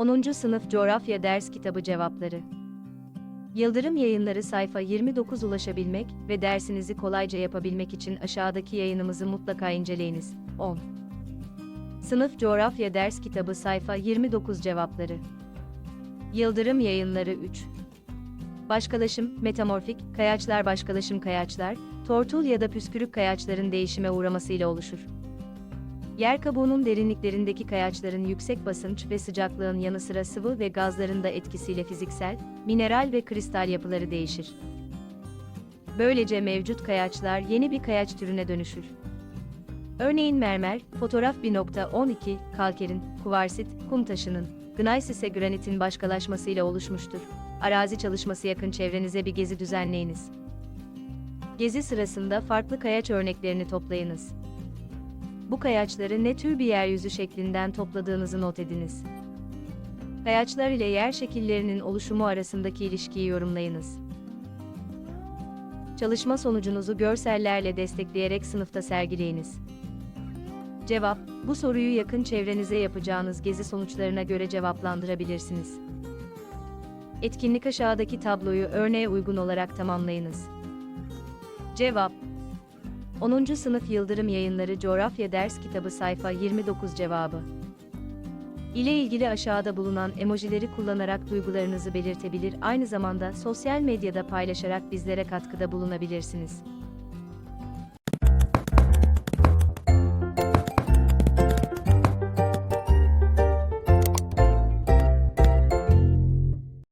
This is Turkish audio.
10. Sınıf Coğrafya Ders Kitabı Cevapları Yıldırım Yayınları sayfa 29 ulaşabilmek ve dersinizi kolayca yapabilmek için aşağıdaki yayınımızı mutlaka inceleyiniz. 10. Sınıf Coğrafya Ders Kitabı sayfa 29 Cevapları Yıldırım Yayınları 3 Başkalaşım, metamorfik, kayaçlar başkalaşım kayaçlar, tortul ya da püskürük kayaçların değişime uğramasıyla oluşur. Yer kabuğunun derinliklerindeki kayaçların yüksek basınç ve sıcaklığın yanı sıra sıvı ve gazların da etkisiyle fiziksel, mineral ve kristal yapıları değişir. Böylece mevcut kayaçlar yeni bir kayaç türüne dönüşür. Örneğin mermer, fotoğraf 1.12, kalkerin, kuvarsit, kum taşının, gneiss ise granitin başkalaşmasıyla oluşmuştur. Arazi çalışması yakın çevrenize bir gezi düzenleyiniz. Gezi sırasında farklı kayaç örneklerini toplayınız. Bu kayaçları ne tür bir yeryüzü şeklinden topladığınızı not ediniz. Kayaçlar ile yer şekillerinin oluşumu arasındaki ilişkiyi yorumlayınız. Çalışma sonucunuzu görsellerle destekleyerek sınıfta sergileyiniz. Cevap, bu soruyu yakın çevrenize yapacağınız gezi sonuçlarına göre cevaplandırabilirsiniz. Etkinlik aşağıdaki tabloyu örneğe uygun olarak tamamlayınız. Cevap 10. Sınıf Yıldırım Yayınları Coğrafya Ders Kitabı sayfa 29 cevabı. İle ilgili aşağıda bulunan emojileri kullanarak duygularınızı belirtebilir, aynı zamanda sosyal medyada paylaşarak bizlere katkıda bulunabilirsiniz.